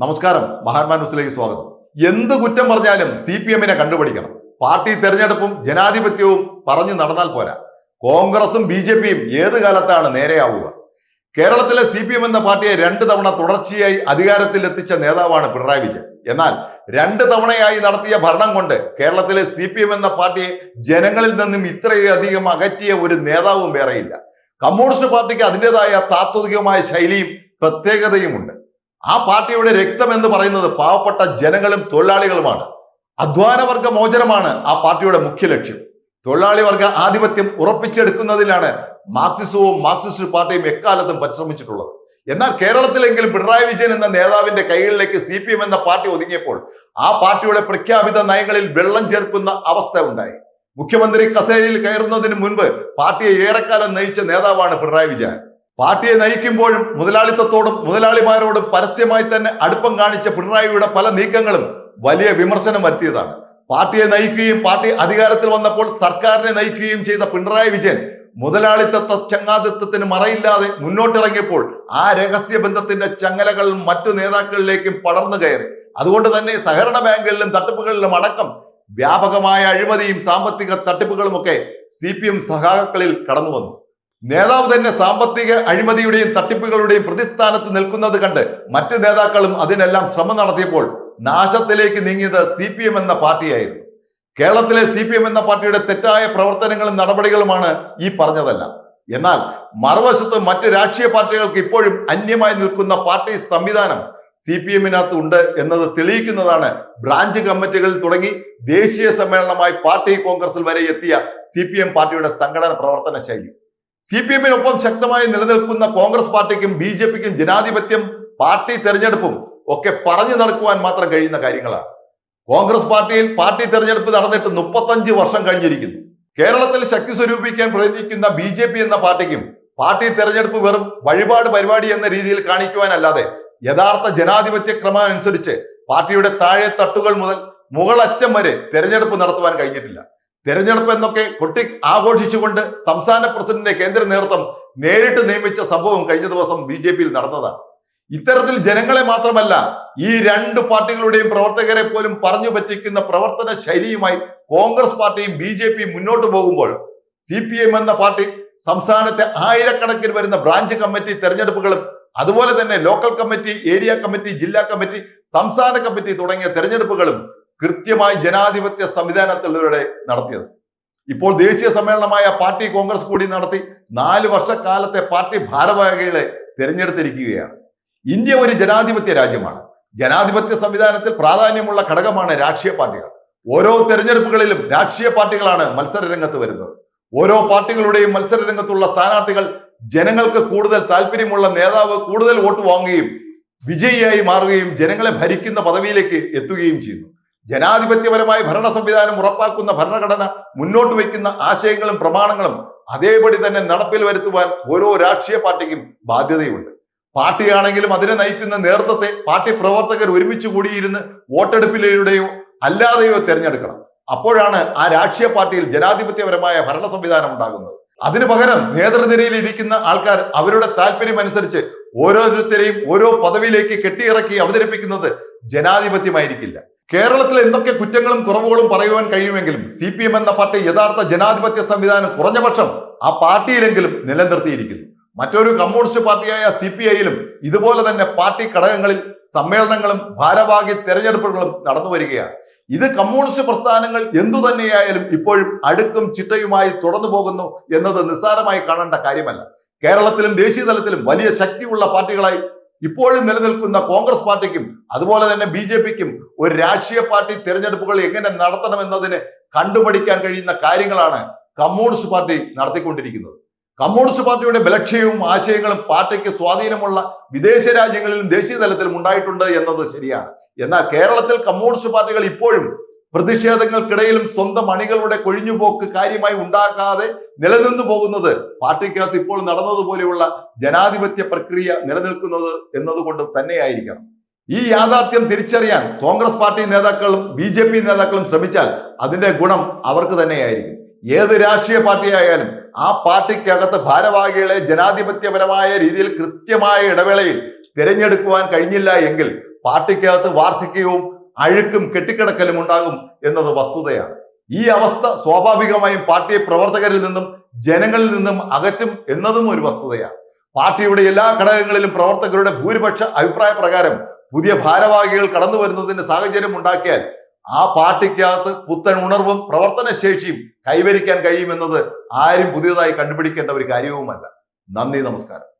നമസ്കാരം മഹാത്മാ ന്യൂസിലേക്ക് സ്വാഗതം. എന്ത് കുറ്റം പറഞ്ഞാലും സി പി എമ്മിനെ കണ്ടുപിടിക്കണം. പാർട്ടി തെരഞ്ഞെടുപ്പും ജനാധിപത്യവും പറഞ്ഞു നടന്നാൽ പോരാ. കോൺഗ്രസും ബി ജെ പിയും ഏത് കാലത്താണ് നേരെയാവുക? കേരളത്തിലെ സി പി എം എന്ന പാർട്ടിയെ രണ്ട് തവണ തുടർച്ചയായി അധികാരത്തിൽ എത്തിച്ച നേതാവാണ് പിണറായി വിജയൻ. എന്നാൽ രണ്ട് തവണയായി നടത്തിയ ഭരണം കൊണ്ട് കേരളത്തിലെ സി പി എം എന്ന പാർട്ടിയെ ജനങ്ങളിൽ നിന്നും ഇത്രയധികം അകറ്റിയ ഒരു നേതാവും വേറെയില്ല. കമ്മ്യൂണിസ്റ്റ് പാർട്ടിക്ക് അതിന്റെതായ താത്വികമായ ശൈലിയും പ്രത്യേകതയുമുണ്ട്. ആ പാർട്ടിയുടെ രക്തം എന്ന് പറയുന്നത് പാവപ്പെട്ട ജനങ്ങളും തൊഴിലാളികളുമാണ്. അധ്വാനവർഗ മോചനമാണ് ആ പാർട്ടിയുടെ മുഖ്യ ലക്ഷ്യം. തൊഴിലാളി വർഗ ആധിപത്യം ഉറപ്പിച്ചെടുക്കുന്നതിലാണ് മാർക്സിസവും മാർക്സിസ്റ്റ് പാർട്ടിയും എക്കാലത്തും പരിശ്രമിച്ചിട്ടുള്ളത്. എന്നാൽ കേരളത്തിലെങ്കിലും പിണറായി വിജയൻ എന്ന നേതാവിന്റെ കൈകളിലേക്ക് സി പി എം എന്ന പാർട്ടി ഒതുങ്ങിയപ്പോൾ ആ പാർട്ടിയുടെ പ്രഖ്യാപിത നയങ്ങളിൽ വെള്ളം ചേർക്കുന്ന അവസ്ഥ ഉണ്ടായി. മുഖ്യമന്ത്രി കസേരയിൽ കയറുന്നതിന് മുൻപ് പാർട്ടിയെ ഏറെക്കാലം നയിച്ച നേതാവാണ് പിണറായി വിജയൻ. പാർട്ടിയെ നയിക്കുമ്പോഴും മുതലാളിത്തത്തോടും മുതലാളിമാരോടും പരസ്യമായി തന്നെ അടുപ്പം കാണിച്ച പിണറായിയുടെ പല നീക്കങ്ങളും വലിയ വിമർശനം വരുത്തിയതാണ്. പാർട്ടിയെ നയിക്കുകയും പാർട്ടി അധികാരത്തിൽ വന്നപ്പോൾ സർക്കാരിനെ നയിക്കുകയും ചെയ്ത പിണറായി വിജയൻ മുതലാളിത്ത ചങ്ങാതിത്വത്തിന് മറയില്ലാതെ മുന്നോട്ടിറങ്ങിയപ്പോൾ ആ രഹസ്യ ബന്ധത്തിന്റെ ചങ്ങലകൾ മറ്റു നേതാക്കളിലേക്കും പടർന്നു കയറി. അതുകൊണ്ട് തന്നെ സഹകരണ ബാങ്കുകളിലും തട്ടിപ്പുകളിലും അടക്കം വ്യാപകമായ അഴിമതിയും സാമ്പത്തിക തട്ടിപ്പുകളും ഒക്കെ സി പി എം സഹാക്കളിൽ കടന്നു വന്നു നേതാവ് തന്നെ സാമ്പത്തിക അഴിമതിയുടെയും തട്ടിപ്പുകളുടെയും പ്രതിസ്ഥാനത്ത് നിൽക്കുന്നത് കണ്ട് മറ്റു നേതാക്കളും അതിനെല്ലാം ശ്രമം നടത്തിയപ്പോൾ നാശത്തിലേക്ക് നീങ്ങിയത് സി പി എം എന്ന പാർട്ടിയായിരുന്നു. കേരളത്തിലെ സി പി എം എന്ന പാർട്ടിയുടെ തെറ്റായ പ്രവർത്തനങ്ങളും നടപടികളുമാണ് ഈ പറഞ്ഞതെല്ലാം. എന്നാൽ മറുവശത്ത് മറ്റ് രാഷ്ട്രീയ പാർട്ടികൾക്ക് ഇപ്പോഴും അന്യമായി നിൽക്കുന്ന പാർട്ടി സംവിധാനം സി പി എമ്മിനകത്ത് ഉണ്ട് എന്നത് തെളിയിക്കുന്നതാണ് ബ്രാഞ്ച് കമ്മിറ്റികളിൽ തുടങ്ങി ദേശീയ സമ്മേളനമായി പാർട്ടി കോൺഗ്രസിൽ വരെ എത്തിയ സി പാർട്ടിയുടെ സംഘടന പ്രവർത്തന ശൈലി. സി പി എമ്മിനൊപ്പം ശക്തമായി നിലനിൽക്കുന്ന കോൺഗ്രസ് പാർട്ടിക്കും ബി ജെ പിക്കും ജനാധിപത്യം പാർട്ടി തെരഞ്ഞെടുപ്പും ഒക്കെ പറഞ്ഞു നടക്കുവാൻ മാത്രം കഴിയുന്ന കാര്യങ്ങളാണ്. കോൺഗ്രസ് പാർട്ടിയിൽ പാർട്ടി തെരഞ്ഞെടുപ്പ് നടന്നിട്ട് മുപ്പത്തഞ്ച് വർഷം കഴിഞ്ഞിരിക്കുന്നു. കേരളത്തിൽ ശക്തി സ്വരൂപിക്കാൻ പ്രയത്നിക്കുന്ന ബി ജെ പി എന്ന പാർട്ടിക്കും പാർട്ടി തെരഞ്ഞെടുപ്പ് വെറും വഴിപാട് പരിപാടി എന്ന രീതിയിൽ കാണിക്കുവാനല്ലാതെ യഥാർത്ഥ ജനാധിപത്യ ക്രമം അനുസരിച്ച് പാർട്ടിയുടെ താഴെ തട്ടുകൾ മുതൽ മുകളറ്റം വരെ തെരഞ്ഞെടുപ്പ് നടത്തുവാൻ കഴിഞ്ഞിട്ടില്ല. തെരഞ്ഞെടുപ്പ് എന്നൊക്കെ കൊട്ടി ആഘോഷിച്ചുകൊണ്ട് സംസ്ഥാന പ്രസിഡന്റിന്റെ കേന്ദ്ര നേതൃത്വം നേരിട്ട് നിയമിച്ച സംഭവം കഴിഞ്ഞ ദിവസം ബി ജെ പിയിൽ നടന്നതാണ്. ഇത്തരത്തിൽ ജനങ്ങളെ മാത്രമല്ല ഈ രണ്ട് പാർട്ടികളുടെയും പ്രവർത്തകരെ പോലും പറഞ്ഞു പറ്റിക്കുന്ന പ്രവർത്തന ശൈലിയുമായി കോൺഗ്രസ് പാർട്ടിയും ബി ജെ പിയും മുന്നോട്ട് പോകുമ്പോൾ സി പി എം എന്ന പാർട്ടി സംസ്ഥാനത്തെ ആയിരക്കണക്കിന് വരുന്ന ബ്രാഞ്ച് കമ്മിറ്റി തെരഞ്ഞെടുപ്പുകളും അതുപോലെ തന്നെ ലോക്കൽ കമ്മിറ്റി ഏരിയ കമ്മിറ്റി ജില്ലാ കമ്മിറ്റി സംസ്ഥാന കമ്മിറ്റി തുടങ്ങിയ തെരഞ്ഞെടുപ്പുകളും കൃത്യമായി ജനാധിപത്യ സംവിധാനത്തിലൂടെ നടത്തിയത്. ഇപ്പോൾ ദേശീയ സമ്മേളനമായ പാർട്ടി കോൺഗ്രസ് കൂടി നടത്തി നാല് വർഷക്കാലത്തെ പാർട്ടി ഭാരവാഹികളെ തിരഞ്ഞെടുത്തിരിക്കുകയാണ്. ഇന്ത്യ ഒരു ജനാധിപത്യ രാജ്യമാണ്. ജനാധിപത്യ സംവിധാനത്തിൽ പ്രാധാന്യമുള്ള ഘടകമാണ് രാഷ്ട്രീയ പാർട്ടികൾ. ഓരോ തെരഞ്ഞെടുപ്പുകളിലും രാഷ്ട്രീയ പാർട്ടികളാണ് മത്സര രംഗത്ത് വരുന്നത്. ഓരോ പാർട്ടികളുടെയും മത്സര രംഗത്തുള്ള സ്ഥാനാർത്ഥികൾ ജനങ്ങൾക്ക് കൂടുതൽ താല്പര്യമുള്ള നേതാവ് കൂടുതൽ വോട്ട് വാങ്ങുകയും വിജയിയായി മാറുകയും ജനങ്ങളെ ഭരിക്കുന്ന പദവിയിലേക്ക് എത്തുകയും ചെയ്യുന്നു. ജനാധിപത്യപരമായ ഭരണ സംവിധാനം ഉറപ്പാക്കുന്ന ഭരണഘടന മുന്നോട്ട് വയ്ക്കുന്ന ആശയങ്ങളും പ്രമാണങ്ങളും അതേപടി തന്നെ നടപ്പിൽ വരുത്തുവാൻ ഓരോ രാഷ്ട്രീയ പാർട്ടിക്കും ബാധ്യതയുണ്ട്. പാർട്ടിയാണെങ്കിലും അതിനെ നയിക്കുന്ന നേതൃത്വത്തെ പാർട്ടി പ്രവർത്തകർ ഒരുമിച്ച് കൂടിയിരുന്ന് വോട്ടെടുപ്പിലൂടെയോ അല്ലാതെയോ തിരഞ്ഞെടുക്കണം. അപ്പോഴാണ് ആ രാഷ്ട്രീയ പാർട്ടിയിൽ ജനാധിപത്യപരമായ ഭരണ സംവിധാനം ഉണ്ടാകുന്നത്. അതിനു പകരം നേതൃനിരയിൽ ഇരിക്കുന്ന ആൾക്കാർ അവരുടെ താല്പര്യം അനുസരിച്ച് ഓരോരുത്തരെയും ഓരോ പദവിയിലേക്ക് കെട്ടിയിറക്കി അവതരിപ്പിക്കുന്നത് ജനാധിപത്യമായിരിക്കില്ല. കേരളത്തിൽ എന്തൊക്കെ കുറ്റങ്ങളും കുറവുകളും പറയുവാൻ കഴിയുമെങ്കിലും സി പി എം എന്ന പാർട്ടി യഥാർത്ഥ ജനാധിപത്യ സംവിധാനം കുറഞ്ഞപക്ഷം ആ പാർട്ടിയിലെങ്കിലും നിലനിർത്തിയിരിക്കുന്നു. മറ്റൊരു കമ്മ്യൂണിസ്റ്റ് പാർട്ടിയായ സി പി ഐയിലും ഇതുപോലെ തന്നെ പാർട്ടി ഘടകങ്ങളിൽ സമ്മേളനങ്ങളും ഭാരവാഹി തെരഞ്ഞെടുപ്പുകളും നടന്നു വരികയാണ്. ഇത് കമ്മ്യൂണിസ്റ്റ് പ്രസ്ഥാനങ്ങൾ എന്തു തന്നെയായാലും ഇപ്പോഴും അടുക്കും ചിട്ടയുമായി തുടർന്നു പോകുന്നു എന്നത് നിസ്സാരമായി കാണേണ്ട കാര്യമല്ല. കേരളത്തിലും ദേശീയ തലത്തിലും വലിയ ശക്തിയുള്ള പാർട്ടികളായി ഇപ്പോഴും നിലനിൽക്കുന്ന കോൺഗ്രസ് പാർട്ടിക്കും അതുപോലെ തന്നെ ബി ജെ പിക്കും ഒരു രാഷ്ട്രീയ പാർട്ടി തിരഞ്ഞെടുപ്പുകൾ എങ്ങനെ നടത്തണമെന്നതിന് കണ്ടുപഠിക്കാൻ കഴിയുന്ന കാര്യങ്ങളാണ് കമ്മ്യൂണിസ്റ്റ് പാർട്ടി നടത്തിക്കൊണ്ടിരിക്കുന്നത്. കമ്മ്യൂണിസ്റ്റ് പാർട്ടിയുടെ ബലക്ഷയവും ആശയങ്ങളും പാർട്ടിക്ക് സ്വാധീനമുള്ള വിദേശ രാജ്യങ്ങളിലും ദേശീയ തലത്തിലും ഉണ്ടായിട്ടുണ്ട് എന്നത് ശരിയാണ്. എന്നാൽ കേരളത്തിൽ കമ്മ്യൂണിസ്റ്റ് പാർട്ടികൾ ഇപ്പോഴും പ്രതിഷേധങ്ങൾക്കിടയിലും സ്വന്തം അണികളുടെ കൊഴിഞ്ഞുപോക്ക് കാര്യമായി ഉണ്ടാക്കാതെ നിലനിന്നു പോകുന്നത് പാർട്ടിക്കകത്ത് ഇപ്പോൾ നടന്നതുപോലെയുള്ള ജനാധിപത്യ പ്രക്രിയ നിലനിൽക്കുന്നത് എന്നതുകൊണ്ട് തന്നെയായിരിക്കണം. ഈ യാഥാർത്ഥ്യം തിരിച്ചറിയാൻ കോൺഗ്രസ് പാർട്ടി നേതാക്കളും ബി ജെ പി നേതാക്കളും ശ്രമിച്ചാൽ അതിന്റെ ഗുണം അവർക്ക് തന്നെയായിരിക്കും. ഏത് രാഷ്ട്രീയ പാർട്ടിയായാലും ആ പാർട്ടിക്കകത്ത് ഭാരവാഹികളെ ജനാധിപത്യപരമായ രീതിയിൽ കൃത്യമായ ഇടവേളയിൽ തിരഞ്ഞെടുക്കുവാൻ കഴിഞ്ഞില്ല എങ്കിൽ പാർട്ടിക്കകത്ത് വാർദ്ധക്യവും അഴുക്കും കെട്ടിക്കിടക്കലും ഉണ്ടാകും എന്നത് വസ്തുതയാണ്. ഈ അവസ്ഥ സ്വാഭാവികമായും പാർട്ടി പ്രവർത്തകരിൽ നിന്നും ജനങ്ങളിൽ നിന്നും അകറ്റും എന്നതും ഒരു വസ്തുതയാണ്. പാർട്ടിയുടെ എല്ലാ ഘടകങ്ങളിലും പ്രവർത്തകരുടെ ഭൂരിപക്ഷ അഭിപ്രായ പ്രകാരം പുതിയ ഭാരവാഹികൾ കടന്നു വരുന്നതിന്റെ സാഹചര്യം ഉണ്ടാക്കിയാൽ ആ പാർട്ടിക്കകത്ത് പുത്തൻ ഉണർവും പ്രവർത്തനശേഷിയും കൈവരിക്കാൻ കഴിയുമെന്നത് ആരും പുതിയതായി കണ്ടുപിടിക്കേണ്ട ഒരു കാര്യവുമല്ല. നന്ദി നമസ്കാരം.